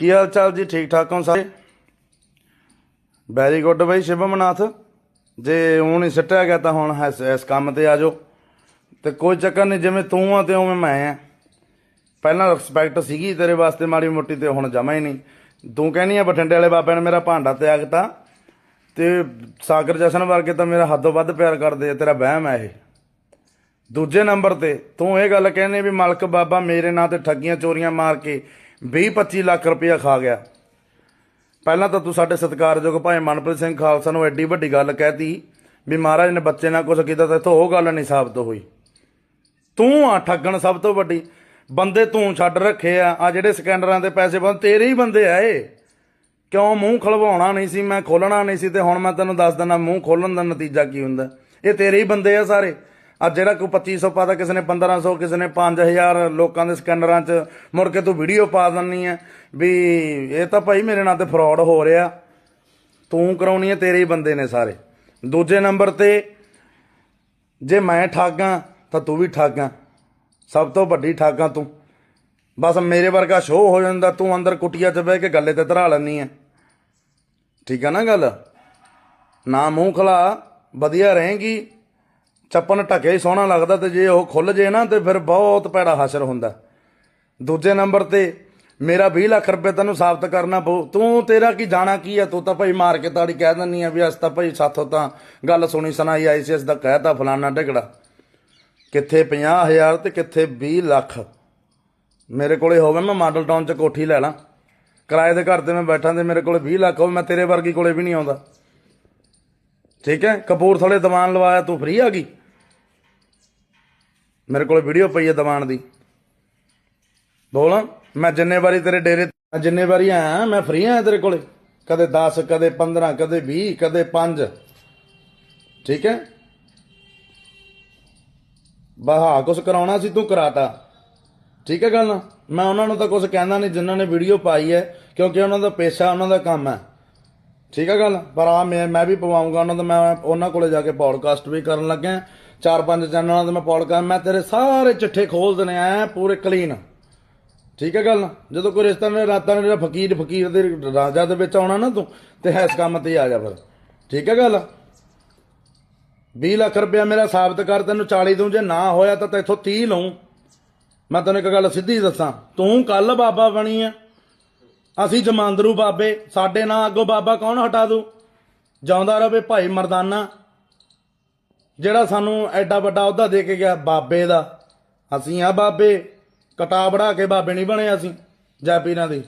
ਕੀ ਹਾਲ ਚਾਲ ਜੀ? ਠੀਕ ਠਾਕ ਹੋ ਸਾਰੇ? ਵੈਰੀ ਗੁੱਡ ਬਾਈ ਸ਼ਿਵਮਨਾਥ ਜੇ ਹੁਣ ਹੀ ਸਿੱਟਿਆ ਗਿਆ ਤਾਂ ਹੁਣ ਇਸ ਕੰਮ ਤੇ ਆ ਜਾਓ। ਤੇ ਕੋਈ ਚੱਕਰ ਨਹੀਂ ਜਿਵੇਂ ਤੂੰ ਆ ਤੇ ਉਵੇਂ ਮੈਂ ਆ। ਪਹਿਲਾਂ ਰਿਸਪੈਕਟ ਸੀਗੀ ਤੇਰੇ ਵਾਸਤੇ ਮਾੜੀ ਮੋਟੀ ਤੇ ਹੁਣ ਜਮਾ ਹੀ ਨਹੀਂ ਤੂੰ ਕਹਿੰਦੀ ਆ ਬਠਿੰਡੇ ਵਾਲੇ ਬਾਬੇ ਨੇ ਮੇਰਾ ਭਾਂਡਾ ਤਿਆਗਤਾ ਤੇ। ਸਾਗਰ ਜਸ਼ਨ ਵਰਗੇ ਤਾਂ ਮੇਰਾ ਹੱਦੋਂ ਵੱਧ ਪਿਆਰ ਕਰਦੇ ਆ, ਤੇਰਾ ਵਹਿਮ ਹੈ ਇਹ। ਦੂਜੇ ਨੰਬਰ ਤੇ ਤੂੰ ਇਹ ਗੱਲ ਕਹਿੰਦੇ ਵੀ ਮਲਕ ਬਾਬਾ ਮੇਰੇ ਨਾਂ ਤੇ ਠੱਗੀਆਂ ਚੋਰੀਆਂ ਮਾਰ ਕੇ 20 25 ਲੱਖ ਰੁਪਇਆ ਖਾ ਗਿਆ। ਪਹਿਲਾਂ ਤਾਂ ਤੂੰ ਸਾਡੇ ਸਤਿਕਾਰਯੋਗ ਭਾਈ ਮਨਪ੍ਰੀਤ ਸਿੰਘ ਖਾਲਸਾ ਨੂੰ ਐਡੀ ਵੱਡੀ ਗੱਲ ਕਹਿਤੀ ਵੀ ਮਹਾਰਾਜ ਨੇ ਬੱਚੇ ਨਾਲ ਕੁਝ ਕੀਤਾ ਤਾਂ ਇੱਥੋਂ ਉਹ ਗੱਲ ਨਹੀਂ ਸਾਬਤ ਹੋਈ। ਤੂੰ ਆ ਠੱਗਣ ਸਭ ਤੋਂ ਵੱਡੀ। ਬੰਦੇ ਤੂੰ ਛੱਡ ਰੱਖੇ ਆ। ਆ ਜਿਹੜੇ ਸਕੈਂਡਰਾਂ ਦੇ ਪੈਸੇ ਬੰਦ, ਤੇਰੇ ਹੀ ਬੰਦੇ ਆ ਇਹ। ਕਿਉਂ ਮੂੰਹ ਖਲਵਾਉਣਾ ਨਹੀਂ ਸੀ? ਮੈਂ ਖੋਲਣਾ ਨਹੀਂ ਸੀ ਤੇ ਹੁਣ ਮੈਂ ਤੈਨੂੰ ਦੱਸ ਦਿੰਦਾ ਮੂੰਹ ਖੋਲਣ ਦਾ ਨਤੀਜਾ ਕੀ ਹੁੰਦਾ? ਇਹ ਤੇਰੇ ਹੀ ਬੰਦੇ ਆ ਸਾਰੇ। ਆ ਜਿਹੜਾ ਕੋਈ 2500 ਪਾਦਾ, ਕਿਸੇ ਨੇ 1500 ਕਿਸੇ ਨੇ 5000 ਲੋਕਾਂ ਦੇ ਸਕੈਨਰਾਂ 'ਚ, ਮੁੜ ਕੇ ਤੂੰ ਵੀਡੀਓ ਪਾ ਦਿੰਨੀ ਆ ਵੀ ਇਹ ਤਾਂ ਭਾਈ ਮੇਰੇ ਨਾਲ ਤੇ ਫਰਾਡ ਹੋ ਰਿਹਾ। ਤੂੰ ਕਰਾਉਣੀ ਹੈ ਤੇਰੇ ਹੀ ਬੰਦੇ ਨੇ ਸਾਰੇ। ਦੂਜੇ ਨੰਬਰ ਤੇ, ਜੇ ਮੈਂ ਠਾਗਾਂ ਤਾਂ ਤੂੰ ਵੀ ਠਾਗਾਂ ਸਭ ਤੋਂ ਵੱਡੀ ਠਾਗਾਂ ਤੂੰ। ਬਸ ਮੇਰੇ ਵਰਗਾ ਸ਼ੋਅ ਹੋ ਜਾਂਦਾ, ਤੂੰ ਅੰਦਰ ਕੁਟੀਆ 'ਚ ਬਹਿ ਕੇ ਗੱਲੇ ਤੇ ਧਰਾ ਲੈਣੀ ਹੈ ਠੀਕ ਆ ਨਾ ਗੱਲ? ਨਾ ਮੂੰਹ ਖਲਾ, ਵਧੀਆ ਰਹੇਗੀ। ਚੱਪਨ ਢਕੇ ਹੀ ਸੋਹਣਾ ਲੱਗਦਾ ਤੇ ਜੇ ਉਹ ਖੁੱਲ ਜੇ ਨਾ ਤੇ ਫਿਰ ਬਹੁਤ ਪੈੜਾ ਹਾਸ਼ਰ ਹੁੰਦਾ। ਦੂਜੇ ਨੰਬਰ ਤੇ, ਮੇਰਾ 20 ਲੱਖ ਰੁਪਏ ਤੈਨੂੰ ਸਾਬਤ ਕਰਨਾ ਪਊ। ਤੂੰ ਤੇਰਾ ਕੀ ਜਾਣਾ ਕੀ ਆ? ਤੂੰ ਤਾਂ ਭਾਈ ਮਾਰ ਕੇ ਤਾੜੀ ਕਹਿ ਦਿੰਨੀ ਆ ਵੀ ਅਸ ਤਾਂ ਭਾਈ ਸਾਥੋਂ ਤਾਂ ਗੱਲ ਸੁਣੀ ਸੁਣਾਈ ਆਈ ਸੀ ਇਸ ਦਾ ਕਹਿਤਾ ਫਲਾਨਾ ਢਿਕੜਾ ਕਿੱਥੇ 50000 ਤੇ ਕਿੱਥੇ 20 ਲੱਖ? ਮੇਰੇ ਕੋਲੇ ਹੋਵੇ ਮੈਂ ਮਾਡਲ ਟਾਊਨ ਚ ਕੋਠੀ ਲੈ ਲਾਂ। ਕਿਰਾਏ ਦੇ ਘਰ ਤੇ ਮੈਂ ਬੈਠਾ ਤੇ ਮੇਰੇ ਕੋਲੇ 20 ਲੱਖ ਹੋਵੇ, ਮੈਂ ਤੇਰੇ ਵਰਗੀ ਕੋਲੇ ਵੀ ਨਹੀਂ ਆਉਂਦਾ। ਠੀਕ ਹੈ? ਕਪੂਰਥਲੇ ਦੀਵਾਨ ਲਵਾਇਆ, ਤੂੰ ਫ੍ਰੀ ਆ ਗਈ? ਮੇਰੇ ਕੋਲ ਵੀਡੀਓ ਪਈ ਹੈ ਦੀਵਾਨ ਦੀ। ਬੋਲ, ਮੈਂ ਜਿੰਨੇ ਵਾਰੀ ਤੇਰੇ ਡੇਰੇ ਜਿੰਨੇ ਵਾਰੀ ਆਇਆ, ਮੈਂ ਫ੍ਰੀ ਆਇਆ ਤੇਰੇ ਕੋਲੇ। ਕਦੇ 10 ਕਦੇ 15 ਕਦੇ 20 ਕਦੇ 5 ਠੀਕ ਹੈ? ਬਹਾ ਕੁਛ ਕਰਾਉਣਾ ਸੀ, ਤੂੰ ਕਰਾਤਾ। ਠੀਕ ਹੈ ਗੱਲ? ਨਾ ਮੈਂ ਉਹਨਾਂ ਨੂੰ ਤਾਂ ਕੁਝ ਕਹਿੰਦਾ ਨਹੀਂ, ਜਿਨ੍ਹਾਂ ਨੇ ਵੀਡੀਓ ਪਾਈ ਹੈ, ਕਿਉਂਕਿ ਉਹਨਾਂ ਦਾ ਪੇਸ਼ਾ, ਉਹਨਾਂ ਦਾ ਕੰਮ ਹੈ। ਠੀਕ ਹੈ ਗੱਲ? ਪਰ ਆ ਮੈਂ ਮੈਂ ਵੀ ਪਵਾਉਂਗਾ ਉਹਨਾਂ ਦਾ, ਮੈਂ ਉਹਨਾਂ ਕੋਲੇ ਜਾ ਕੇ ਪੌਡਕਾਸਟ ਵੀ ਕਰਨ ਲੱਗਾ ਚਾਰ ਪੰਜ ਚੈਨਲਾਂ ਤੇ ਮੈਂ ਪੌਡਕਾਸਟ ਮੈਂ ਤੇਰੇ ਸਾਰੇ ਚਿੱਠੇ ਖੋਲ ਦੇਣੇ ਆ, ਪੂਰੇ ਕਲੀਨ ਠੀਕ ਹੈ ਗੱਲ? ਜਦੋਂ ਕੋਈ ਰਿਸ਼ਤਾ ਨੇ ਰਾਤਾਂ ਨੇ ਜਿਹੜਾ ਫਕੀਰ ਫਕੀਰ ਦੇ ਰਾਜਾ ਦੇ ਵਿੱਚ ਆਉਣਾ ਨਾ ਤੂੰ, ਤੇ ਇਸ ਕੰਮ ਤੇ ਆ ਜਾ ਫਿਰ। ਠੀਕ ਹੈ ਗੱਲ? 20 ਲੱਖ ਰੁਪਇਆ ਮੇਰਾ ਸਾਬਤ ਕਰ, ਤੈਨੂੰ 40 ਦੂੰ ਜੇ ਨਾ ਹੋਇਆ ਤਾਂ ਤੈਥੋਂ 30 ਲਊ। ਮੈਂ ਤੈਨੂੰ ਇੱਕ ਗੱਲ ਸਿੱਧੀ ਦੱਸਾਂ, ਤੂੰ ਕੱਲ ਬਾਬਾ ਬਣੀ ਆ। ਅਸੀਂ ਜਮਾਂਦਰੂ ਬਾਬੇ, ਸਾਡੇ ਨਾਂ ਅੱਗੋਂ ਬਾਬਾ ਕੌਣ ਹਟਾ ਦੂ ਜਾਉਂਦਾ ਰਵੇ ਭਾਈ ਮਰਦਾਨਾ। ਜਿਹੜਾ ਸਾਨੂੰ ਐਡਾ ਵੱਡਾ ਅਹੁਦਾ ਦੇ ਕੇ ਗਿਆ ਬਾਬੇ ਦਾ। ਅਸੀਂ ਆ ਬਾਬੇ ਕਟਾ ਬੜਾ ਕੇ ਬਾਬੇ ਨਹੀਂ ਬਣੇ ਅਸੀਂ, ਜੈ ਪੀਰਾਂ ਦੀ।